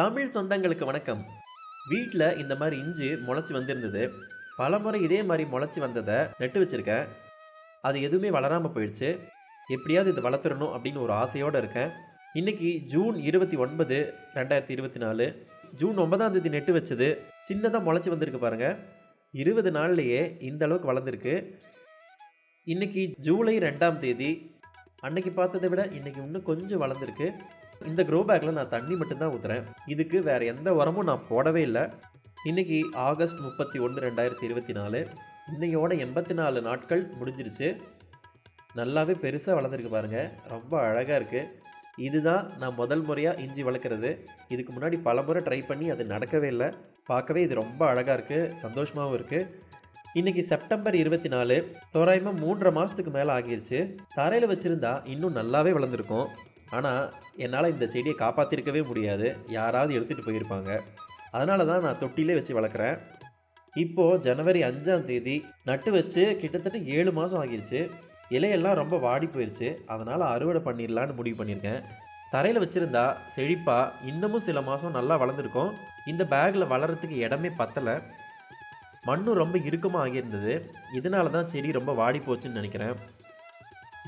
தமிழ் சொந்தங்களுக்கு வணக்கம். வீட்டில் இந்த மாதிரி இஞ்சி முளைச்சி வந்திருந்தது. பல முறை இதே மாதிரி முளைச்சி வந்ததை நட்டு வச்சுருக்கேன். அது எதுவுமே வளராமல் போயிடுச்சு. எப்படியாவது இது வளர்த்துறணும் அப்படின்னு ஒரு ஆசையோடு இருக்கேன். இன்னைக்கு ஜூன் இருபத்தி ஒன்பது ரெண்டாயிரத்தி இருபத்தி நாலு. ஜூன் ஒன்பதாம் தேதி நெட்டு வச்சது. சின்னதாக முளைச்சி வந்திருக்கு பாருங்கள் இருபது நாள்லையே இந்த அளவுக்கு வளர்ந்துருக்கு. இன்னைக்கு ஜூலை ரெண்டாம் தேதி. அன்னைக்கு பார்த்ததை விட இன்னைக்கு இன்னும் கொஞ்சம் வளர்ந்துருக்கு. இந்த க்ரோ பேக்கில் நான் தண்ணி மட்டும்தான் ஊற்றுறேன் இதுக்கு வேறு எந்த உரமும் நான் போடவே இல்லை. இன்னைக்கு ஆகஸ்ட் முப்பத்தி ஒன்று ரெண்டாயிரத்தி இருபத்தி நாலு. இன்றையோட எண்பத்தி நாலு நாட்கள் முடிஞ்சிருச்சு. நல்லாவே பெருசாக வளர்ந்துருக்கு பாருங்கள் ரொம்ப அழகாக இருக்குது இதுதான் நான் முதல் முறையாக இஞ்சி வளர்க்குறது. இதுக்கு முன்னாடி பல முறை ட்ரை பண்ணி அது நடக்கவே இல்லை. பார்க்கவே இது ரொம்ப அழகாக இருக்குது சந்தோஷமாகவும் இருக்குது இன்றைக்கி செப்டம்பர் இருபத்தி நாலு. தோராயமாக மூன்றரை மாதத்துக்கு மேலே ஆகிருச்சு. தரையில் வச்சுருந்தா இன்னும் நல்லாவே வளர்ந்துருக்கும். ஆனால் என்னால் இந்த செடியை காப்பாற்றிருக்கவே முடியாது. யாராவது எடுத்துகிட்டு போயிருப்பாங்க. அதனால தான் நான் தொட்டிலே வச்சு வளர்க்குறேன். இப்போது ஜனவரி அஞ்சாம் தேதி நட்டு வச்சு கிட்டத்தட்ட ஏழு மாதம் ஆகிருச்சு. இலையெல்லாம் ரொம்ப வாடி போயிடுச்சு அதனால் அறுவடை பண்ணிடலான்னு முடிவு பண்ணியிருக்கேன். தரையில் வச்சுருந்தா செழிப்பாக இன்னமும் சில மாதம் நல்லா வளர்ந்துருக்கும். இந்த பேக்கில் வளர்கிறதுக்கு இடமே பத்தலை. மண்ணும் ரொம்ப இறுக்கமாக ஆகியிருந்தது. இதனால தான் செடி ரொம்ப வாடி போச்சுன்னு நினைக்கிறேன்.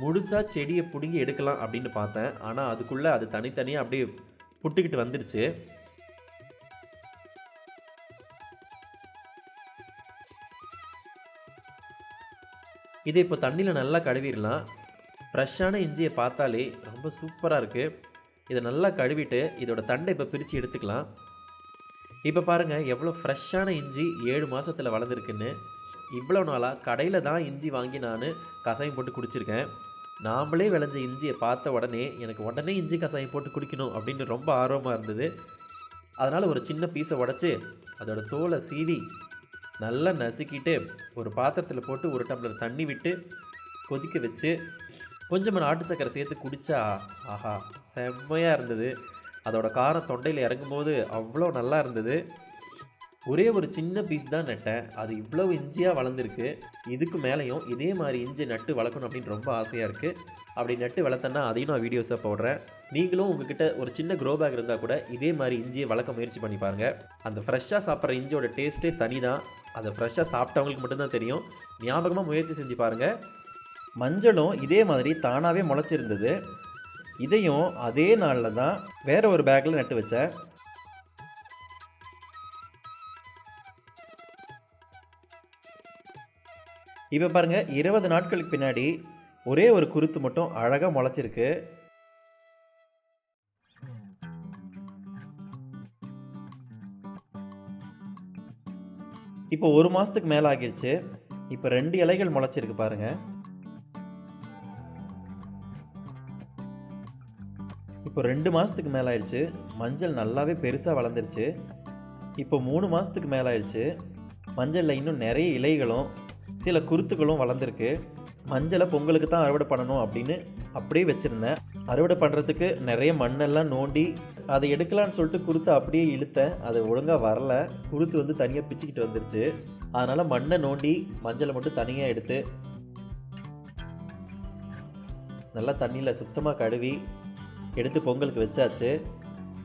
முழுசாக செடியை பிடுங்கி எடுக்கலாம் அப்படின்னு பார்த்தேன். ஆனால் அதுக்குள்ளே அது தனித்தனியாக அப்படியே புட்டுக்கிட்டு வந்துடுச்சு இதை இப்போ தண்ணியில் நல்லா கழுவிடலாம். ஃப்ரெஷ்ஷான இஞ்சியை பார்த்தாலே ரொம்ப சூப்பராக இருக்குது இதை நல்லா கழுவிட்டு இதோட தண்டை இப்போ பிரித்து எடுத்துக்கலாம். இப்போ பாருங்கள் எவ்வளோ ஃப்ரெஷ்ஷான இஞ்சி ஏழு மாதத்தில் வளர்ந்துருக்குன்னு. இவ்வளோ நாளாக கடையில் தான் இஞ்சி வாங்கி நான் கசாயம் போட்டு குடிச்சிருக்கேன். நாமளே விளைஞ்ச இஞ்சியை பார்த்த உடனே எனக்கு உடனே இஞ்சி கசாயம் போட்டு குடிக்கணும் அப்படின்னு ரொம்ப ஆர்வமாக இருந்தது. அதனால் ஒரு சின்ன பீஸை உடச்சி அதோட தோலை சீவி நல்லா நசுக்கிட்டு ஒரு பாத்திரத்தில் போட்டு ஒரு டம்ளர் தண்ணி விட்டு கொதிக்க வச்சு கொஞ்சமாக நாட்டு சக்கரை சேர்த்து குடித்தா ஆஹா செம்மையாக இருந்தது. அதோட காரம் தொண்டையில் இறங்கும்போது அவ்வளோ நல்லா இருந்தது. ஒரே ஒரு சின்ன பீஸ் தான் நட்டேன். அது இவ்வளோ இஞ்சியாக வளர்ந்துருக்கு. இதுக்கு மேலேயும் இதே மாதிரி இஞ்சி நட்டு வளர்க்கணும் அப்படின்னு ரொம்ப ஆசையாக இருக்குது அப்படி நட்டு வளர்த்தேன்னா அதையும் நான் வீடியோஸாக போடுறேன். நீங்களும் உங்ககிட்ட ஒரு சின்ன க்ரோ பேக் இருந்தால் கூட இதே மாதிரி இஞ்சியை வளர்க்க முயற்சி பண்ணி பாருங்கள் அந்த ஃப்ரெஷ்ஷாக சாப்பிட்ற இஞ்சியோட டேஸ்ட்டே தனி தான் அதை ஃப்ரெஷ்ஷாக சாப்பிட்டவங்களுக்கு மட்டும்தான் தெரியும். ஞாபகமாக முயற்சி செஞ்சு பாருங்கள் மஞ்சளும் இதே மாதிரி தானாகவே முளைச்சிருந்தது. இதையும் அதே நாளில் தான் வேற ஒரு பேக்கில் நட்டு வச்சேன். இப்போ பாருங்கள் இருபது நாட்களுக்கு பின்னாடி ஒரே ஒரு குருத்து மட்டும் அழகாக முளைச்சிருக்கு. இப்போ ஒரு மாதத்துக்கு மேலே ஆகிருச்சு இப்போ ரெண்டு இலைகள் முளைச்சிருக்கு பாருங்கள் இப்போ ரெண்டு மாதத்துக்கு மேலே ஆயிடுச்சு. மஞ்சள் நல்லாவே பெருசாக வளர்ந்துருச்சு. இப்போ மூணு மாதத்துக்கு மேலே ஆயிடுச்சு. மஞ்சளில் இன்னும் நிறைய இலைகளும் சில குருத்துகளும் வளர்ந்துருக்கு. மஞ்சளை பொங்கலுக்கு தான் அறுவடை பண்ணணும் அப்படின்னு அப்படியே வச்சுருந்தேன். அறுவடை பண்ணுறதுக்கு நிறைய மண்ணெல்லாம் நோண்டி அதை எடுக்கலான்னு சொல்லிட்டு குருத்தை அப்படியே இழுத்தேன். அது ஒழுங்காக வரல. குருத்து வந்து தனியாக பிச்சுக்கிட்டு வந்துருச்சு. அதனால் மண்ணை நோண்டி மஞ்சளை மட்டும் தனியாக எடுத்து நல்லா தண்ணியில் சுத்தமாக கழுவி எடுத்து பொங்கலுக்கு வச்சாச்சு.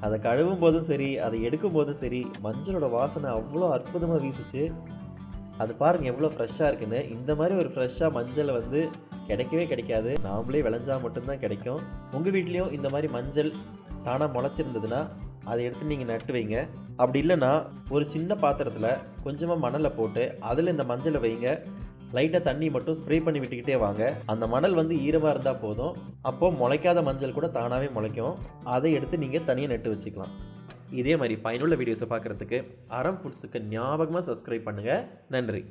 அதை கழுவும் போதும் சரி அதை எடுக்கும் போதும் சரி மஞ்சளோட வாசனை அவ்வளோ அற்புதமாக வீசுச்சு. அது பாருங்கள் எவ்வளோ ஃப்ரெஷ்ஷாக இருக்குன்னு. இந்த மாதிரி ஒரு ஃப்ரெஷ்ஷாக மஞ்சள் வந்து கிடைக்கவே கிடைக்காது. நாமளே விளைஞ்சால் மட்டும்தான் கிடைக்கும். உங்கள் வீட்லேயும் இந்த மாதிரி மஞ்சள் தானாக முளைச்சிருந்ததுன்னா அதை எடுத்து நீங்கள் நட்டு வைங்க. அப்படி இல்லைன்னா ஒரு சின்ன பாத்திரத்தில் கொஞ்சமாக மணலை போட்டு அதில் இந்த மஞ்சளை வைங்க. லைட்டாக தண்ணி மட்டும் ஸ்ப்ரே பண்ணி விட்டுக்கிட்டே வாங்க. அந்த மணல் வந்து ஈரமாக இருந்தால் போதும். அப்போது முளைக்காத மஞ்சள் கூட தானாகவே முளைக்கும். அதை எடுத்து நீங்கள் தனியாக நட்டு வச்சுக்கலாம். இதே மாதிரி பயனுள்ள வீடியோஸை பார்க்குறதுக்கு அறம் ஃபுட்ஸுக்கு ஞாபகமாக சப்ஸ்கிரைப் பண்ணுங்கள் நன்றி.